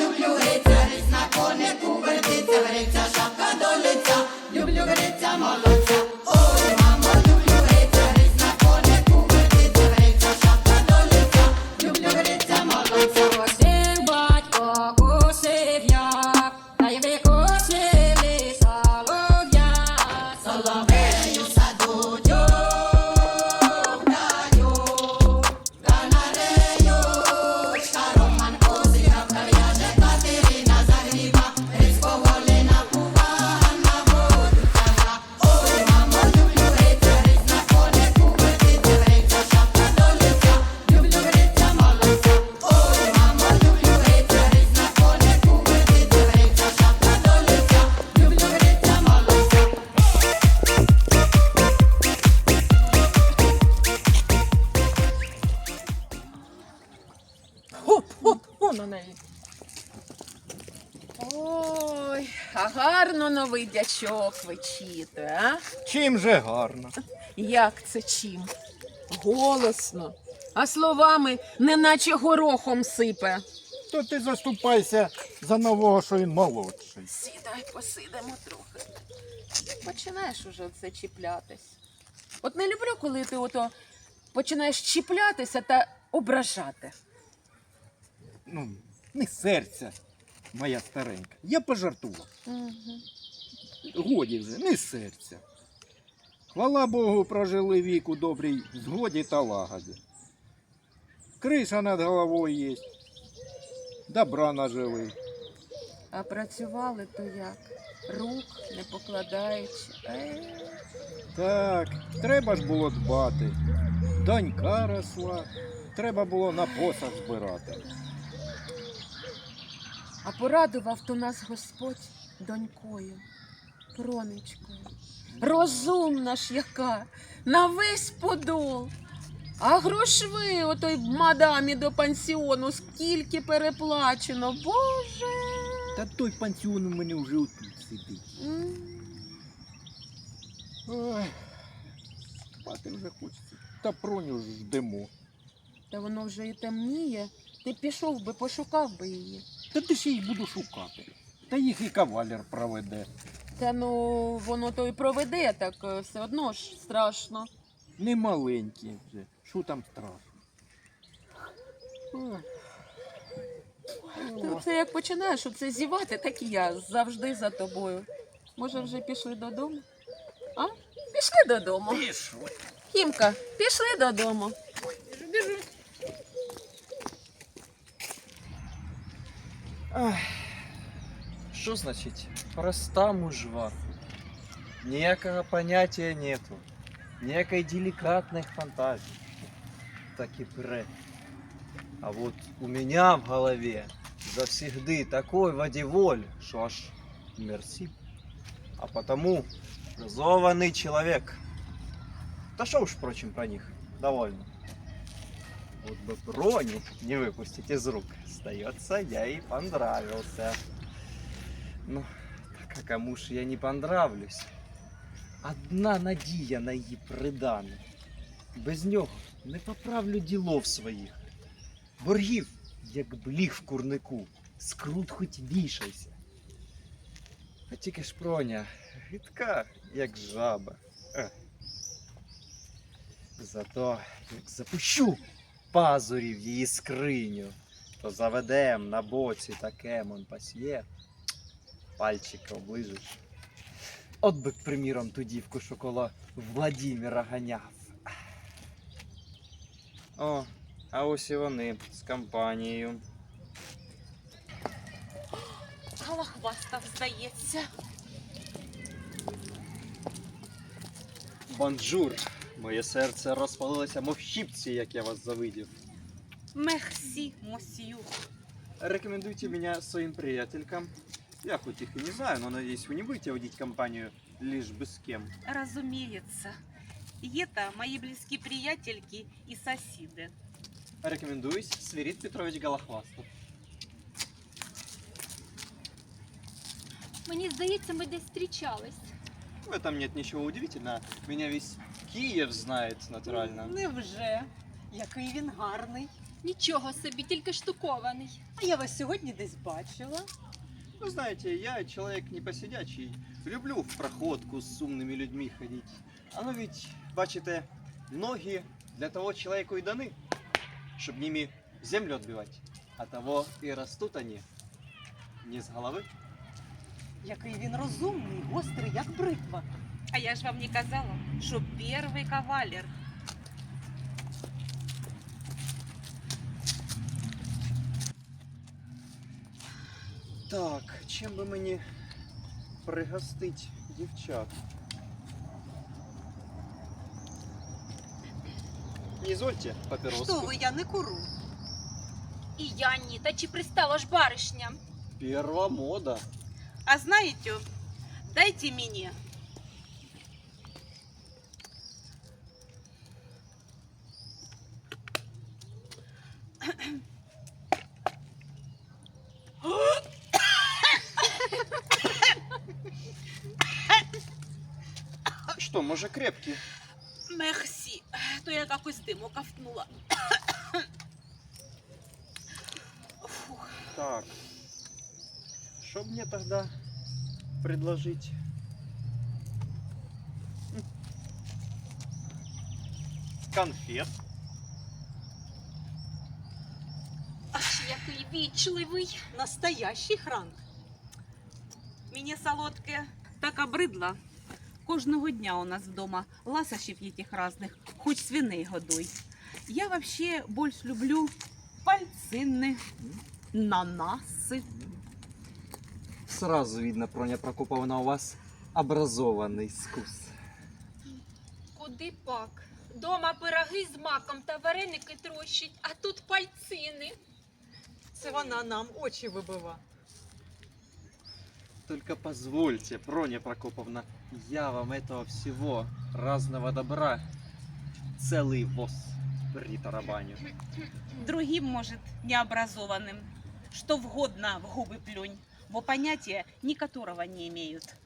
люблю гриця, гриць на конику вертиться, гриця, шапка до лиця, люблю гриця, молодця. Дячок вичитує, а? Чим же гарно? Як це чим? Голосно, а словами неначе горохом сипе. То ти заступайся за нового, що він молодший. Сідай, посидимо трохи. Починаєш уже це чіплятись. От не люблю, коли ти ото починаєш чіплятися та ображати. Ну, не серця, моя старенька. Я пожартував. Годі вже, не серця. Хвала Богу, прожили вік у добрій згоді та лагоді. Криша над головою є. Добра нажили. А працювали то як? Рук не покладаючи. Е, Так, треба ж було дбати. Донька росла, треба було на посах збирати. А порадував то нас Господь донькою, проничкою. Розумна ж яка, на весь подол. А грошви отой мадамі до пансіону скільки переплачено, Боже. Та той пансіон у мене вже отут сидить. М. Ой, спати вже хочеться. Та проню ж ждемо. Та воно вже і темніє. Ти пішов би, пошукав би її. Та ти ще й буду шукати. Та їх і кавалер проведе. Та ну воно то й проведе, так е, все одно ж страшно. Не маленькі вже. Що там страшно? Ти це як починаєш оце зівати, так і я завжди за тобою. Може, вже пішли додому? А? Пішли додому. Пішли. Хімка, пішли додому. Що значить проста мужва? Ніякого поняття нету, ніякої деликатних фантазій. Так і пре. А вот у меня в голове завсегды такой водеволь, что аж мерси. А потому образованный человек. Да что уж, впрочем, про них довольно. Вот бы броню не выпустить из рук. Сдается, я и понравился. Ну, так кому ж я не понравлюсь? Одна надія на її придане. Без нього не поправлю ділов своїх. Боргів, як бліг в курнику, скрут хоч вішайся. А тільки ж проня, гидка, як жаба. Ех. Зато як запущу пазурів її скриню, то заведем на боці таке монпасьє, пальчика оближеш. От би, приміром, ту дівку, що коло Владіміра ганяв. О, а ось і вони з компанією. Галахвастав, здається. Бонжур! Моє серце розпалилося, мов щіпці, як я вас завидів. Мерсі, мосью. Рекомендуйте меня своим приятелькам. Я хоть их и не знаю, но надеюсь, вы не будете водить компанию лишь бы с кем. Разумеется. И это мои близкие приятельки и соседи. Рекомендуюсь, Свирид Петрович Голохвастов. Мені здається, ми десь зустрічались. В этом нет ничего удивительного. Меня весь Киев знает натурально. Невже? Який він гарний. Нічого собі, тільки штукований. А я вас сьогодні десь бачила. Вы знаете, я человек не посидячий. Люблю в проходку с умными людьми ходить. Оно ведь, бачите, ноги для того человеку и даны, чтобы ними землю отбивать. А того и растут они не с головы. Який він розумний, гострий, як бритва. А я ж вам не казала, что первый кавалер. Так, чим би мені пригостить дівчат? Извольте, папироску. Що ви, я не куру. І я ні, та чи пристала ж баришня? Перва мода. А знаете, дайте мне. Что, може крепкий? Мерси. То я якось диму ковтнула. Фух. Так. Что мне тогда предложить? Конфет. Аж який вічливий. Настоящий хранг. Мені солодке так обридло. Кожного дня у нас вдома ласощів этих разных, хоч свиней годуй. Я вообще больше люблю пальцины, нанаси. Сразу видно, Проня Прокоповна, у вас образованный вкус. Куди пак? Дома пироги з маком та вареники трощить, а тут пальцини. Це вона нам очі вибива. Только позвольте, Проня Прокоповна, я вам этого всего разного добра целый воз притарабаню. Другим, может, необразованным. Что вгодно в губы плюнь, бо понятия ни которого не имеют.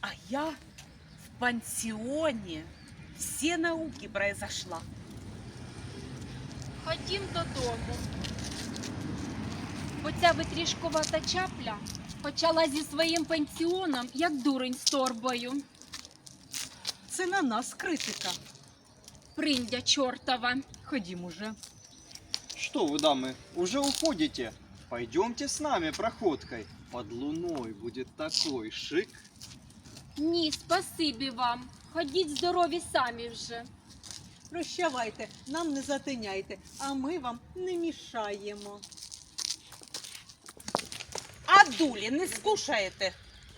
А я в пансионе все науки произошла. Ходім додому. Бо ця витрішкувата чапля почала зі своїм пенсіоном, як дурень з торбою. Це на нас критика. Приндя чортова. Ходім уже. Что вы, дамы, уже уходите? Пойдемте с нами проходкой. Под луной будет такой шик. Ні, спасибі вам. Ходіть здорові самі вже. Прощавайте, нам не затиняйте, а ми вам не мішаємо. Дулі не скушаєте?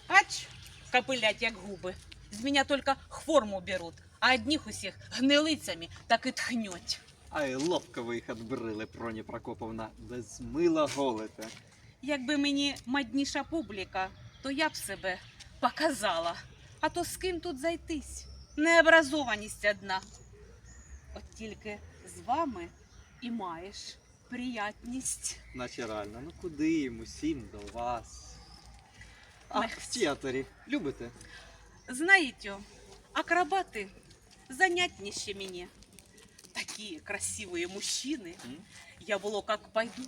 Ач, копилять як губи. З мене тільки форму беруть, а одних усіх гнилицями так і тхнють. Ай, ловко ви їх отбрили, Проня Прокоповна. Без мила голите. Якби мені мадніша публіка, то я б себе показала. А то з ким тут зайтись? Необразованість одна. От тільки з вами і маєш приятність. Натурально. Ну куди їм усім до вас? А Ех. в театрі любите? Знаете, акробаты занятнейшие мне. Такие красивые мужчины. М? Я было как пойду,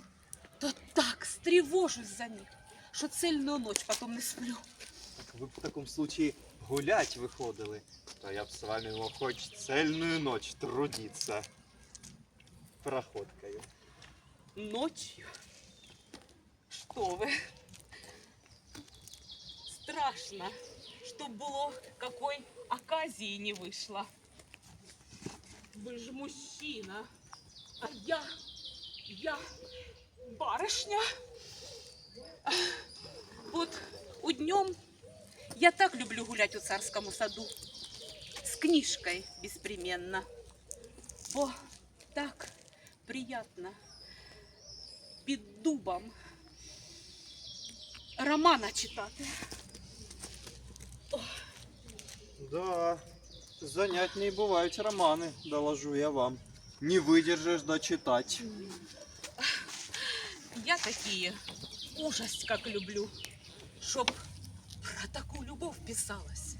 то так встревожусь за них, что цельную ночь потом не сплю. Так ви б в такому случае гулять виходили, то я б з вами мог хоч цельную ночь трудиться. Проходкою. Ночью? Что вы? Страшно, чтоб было какой оказии не вышло. Вы же мужчина, а я, я барышня. Вот у днем я так люблю гулять у царскому саду. С книжкой беспременно. Бо так приятно під дубом романа читати. Да, занятні бувають романи, доложу я вам. Не видержиш дочитать. Я такие ужас как люблю, чтоб про такую любовь писалось,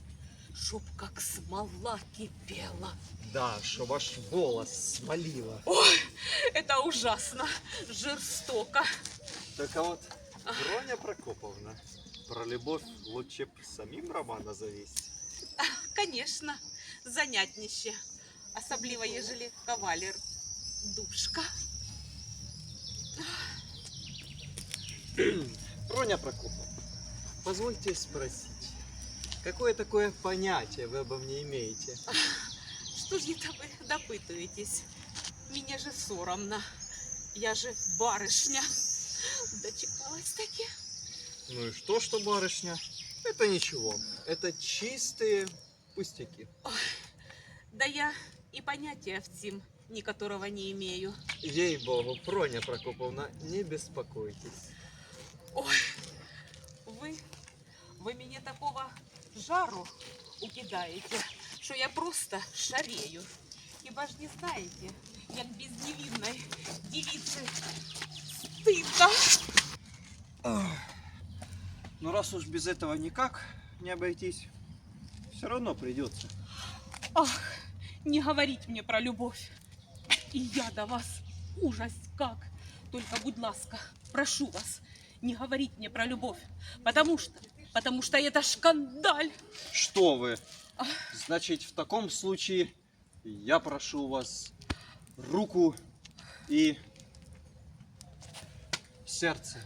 чтоб как смола кипела. Да, что ваш волос смолило. Это ужасно, жестоко. Так а вот, Броня Прокоповна, про любовь лучше б самим романа завести. Конечно, занятніще. Особливо, ежели кавалер душка. Броня Прокоповна, позвольте спросить, какое такое понятие вы обо мне имеете? Что ж это вы допытываетесь? Мне же соромно. Я же барышня. Дочекалась таки. Ну и что, что барышня? Это ничего, это чистые пустяки. Да я и понятия втим, ни которого не имею. Ей-богу, Броня Прокоповна, не беспокойтесь. Ой, вы, вы мне такого жару укидаете, что я просто шарею. Хіба ж не знаєте, як без невинной девицы стыдно. Ну раз уж без этого никак не обойтись, все равно придется. Ах, не говорить мне про любовь. И я до вас ужас как. Только, будь ласка, прошу вас, не говорить мне про любовь. Потому что, потому что это шкандаль. Что вы? Значит, в таком случае я прошу у вас руку и сердце.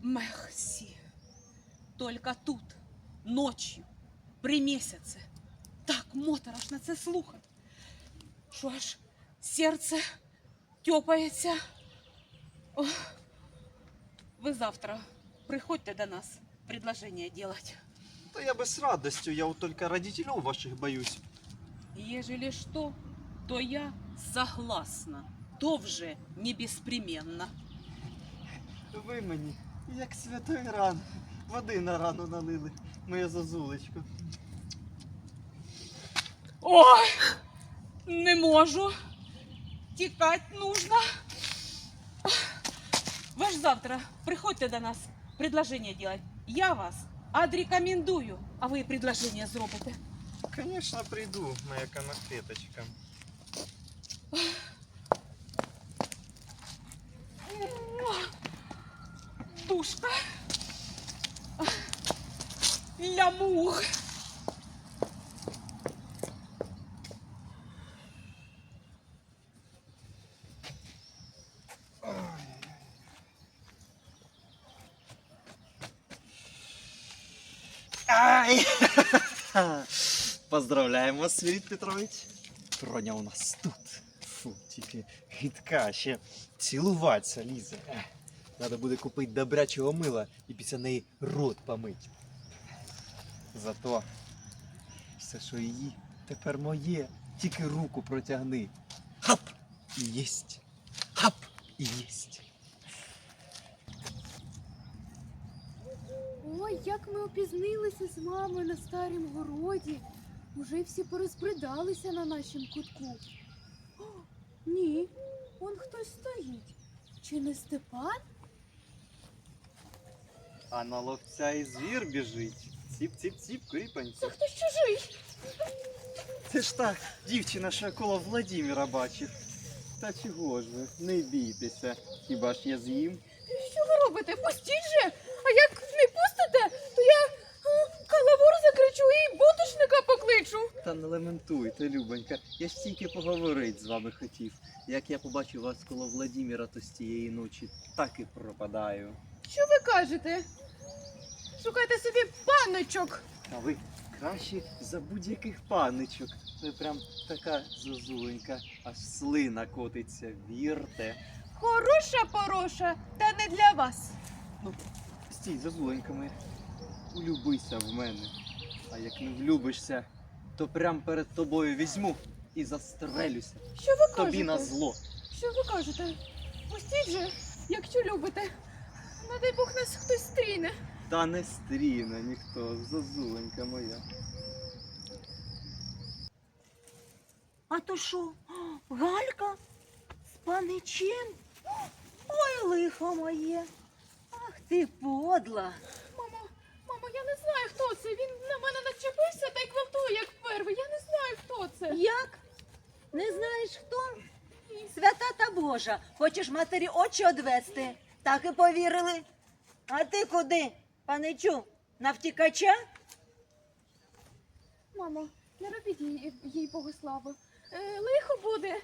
Мехси. Только тут, ночью, при місяці, так моторошно це слухати, що аж серце тьопається. Ох. Ви завтра приходьте до нас предложение делать. Да я бы с радостью, я вот только родителей ваших боюсь. Ежели что, то я согласна. То вже не беспременно. Ви мені, як святой ран, води на рану налили, моя зазулечко. Ой, не можу. Тікати нужно. Ж завтра приходьте до нас предложение делать. Я вас отрекомендую, а ви предложение зробите. Конечно, приду, моя конфеточка. Душка. Лямур. Ай! Поздравляємо вас, Свіріт Петрович. Троня у нас тут. Фу, тільки гидка, ще цілуватися лізе. Надо буде купити добрячого мила і після неї рот помить. Зато все, що її, тепер моє. Тільки руку протягни. Хап! І єсть. Хап! І єсть. Ой, як ми опізнилися з мамою на старім городі. Уже всі порозбридалися на нашім кутку. О, ні, он хтось стоїть. Чи не Степан? А на ловця і звір біжить. Ціп-ціп-ціп, кріпанця. Це хтось чужий. Це ж та дівчина, що коло Владіміра бачив. Та чого ж ви? Не бійтеся. Хіба ж я з'їм? Що ви робите? Пустіть же! А як не пустите, то я а, каламур закричу і бутушника покличу. Та не лементуйте, Любонька. Я ж тільки поговорити з вами хотів. Як я побачив вас коло Владіміра, то з тієї ночі так і пропадаю. Що ви кажете? Шукайте собі паночок. А ви кращі за будь-яких паничок. Ви прям така зозуленька, аж слина котиться, вірте. Хороша пороша, та не для вас. Ну, Стій, зазуленька моя. Улюбися в мене. А як не влюбишся, то прям перед тобою візьму і застрелюся. Що ви кажете? Тобі на зло. Що ви кажете? Пустіть же, якщо любите. Не дай Бог нас хтось стріне. Та не стріне ніхто, зазуленька моя. А то що, Галька з паничем? Ой, лихо моє. Ах ти подла. Я не знаю, хто це. Він на мене начепився та й гвалтує, як перший. Я не знаю, хто це. Як? Не знаєш хто? Свята та Божа. Хочеш матері очі одвести? Так і повірили. А ти куди, паничу? На втікача? Мамо, не робіть їй, їй Богослава. Е, лихо буде.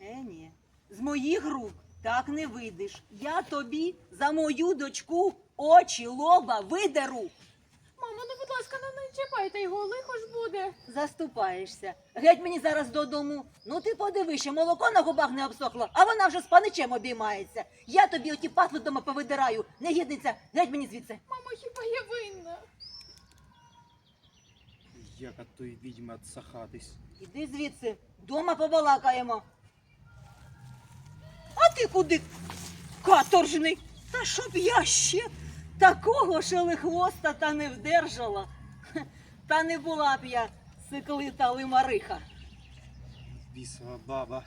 Е, ні. З моїх рук так не вийдеш. Я тобі за мою дочку очі лоба видеру. Мамо, ну будь ласка, ну не чіпайте його, лихо ж буде. Заступаєшся. Геть мені зараз додому. Ну ти подиви, молоко на губах не обсохло, а вона вже з паничем обіймається. Я тобі оті патли дома повидираю. Негідниця, геть мені звідси. Мамо, хіба я винна? Як от той відьми отсахатись. Іди звідси, дома побалакаємо. А ти куди? Каторжний. Та щоб я ще такого шелехвоста та не вдержала. Та не була б я сиклита лимариха. Бісова баба.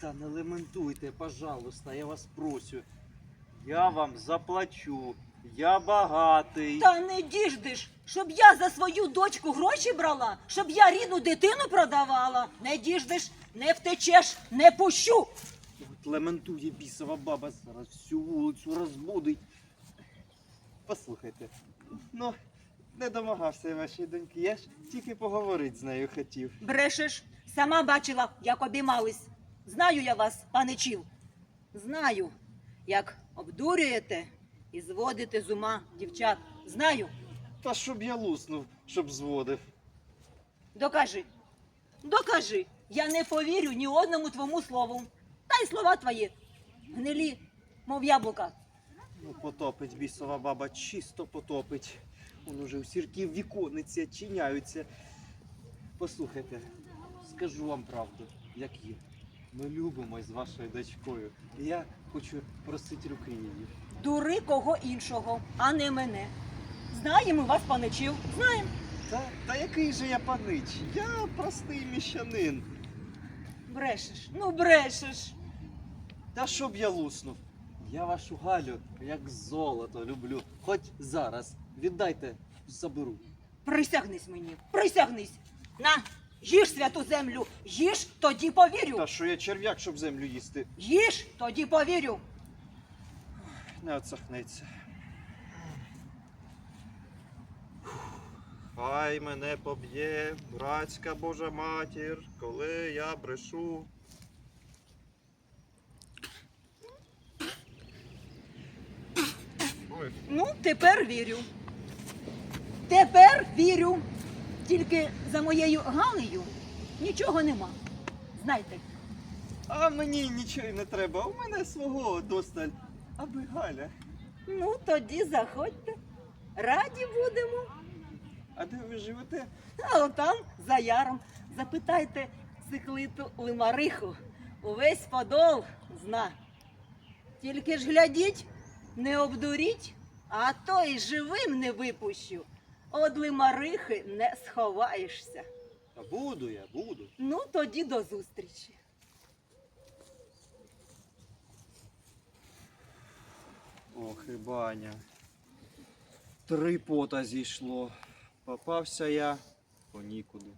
Та не лементуйте, пожалуйста, я вас прошу. Я вам заплачу. Я багатий. Та не діждиш, щоб я за свою дочку гроші брала, щоб я рідну дитину продавала. Не діждиш, не втечеш, не пущу. От лементує бісова баба, зараз всю вулицю розбудить. Послухайте, ну, не домагався я вашої доньки, я ж тільки поговорити з нею хотів. Брешеш, сама бачила, як обіймались. Знаю я вас, паничів. Знаю, як обдурюєте і зводите з ума дівчат. Знаю. Та щоб я луснув, щоб зводив. Докажи. Докажи. Я не повірю ні одному твому слову. Та й слова твої. Гнилі, мов яблука. Ну, потопить бісова баба, чисто потопить. Он уже у сірків вікониці відчиняються. Послухайте, скажу вам правду, як є. Ми любимось з вашою дочкою. І я хочу просити руки її. Дури кого іншого, а не мене. Знаємо вас, паничів. Знаємо. Та, та який же я панич? Я простий міщанин. Брешеш. Ну брешеш. Та щоб я луснув. Я вашу Галю як золото люблю. Хоч зараз. Віддайте, заберу. Присягнись мені, присягнись. На, їж святу землю, їж, тоді повірю. Та що я черв'як, щоб землю їсти, Їж, тоді повірю. не отсахнеться. Хай мене поб'є, братська Божа матір, коли я брешу. Ну, тепер вірю. Тепер вірю. Тільки за моєю Галею нічого нема. Знайте, А мені нічого й не треба, у мене свого досталь. Аби Галя. ну тоді заходьте. Раді будемо. А де ви живете? А отам за яром запитайте сиклиту лимариху. Увесь подол зна. Тільки ж глядіть, не обдуріть, а то й живим не випущу. От лимарихи не сховаєшся. Та буду я, буду. Ну, тоді до зустрічі. Ох, і баня. Три пота зійшло. Попався я по нікуди.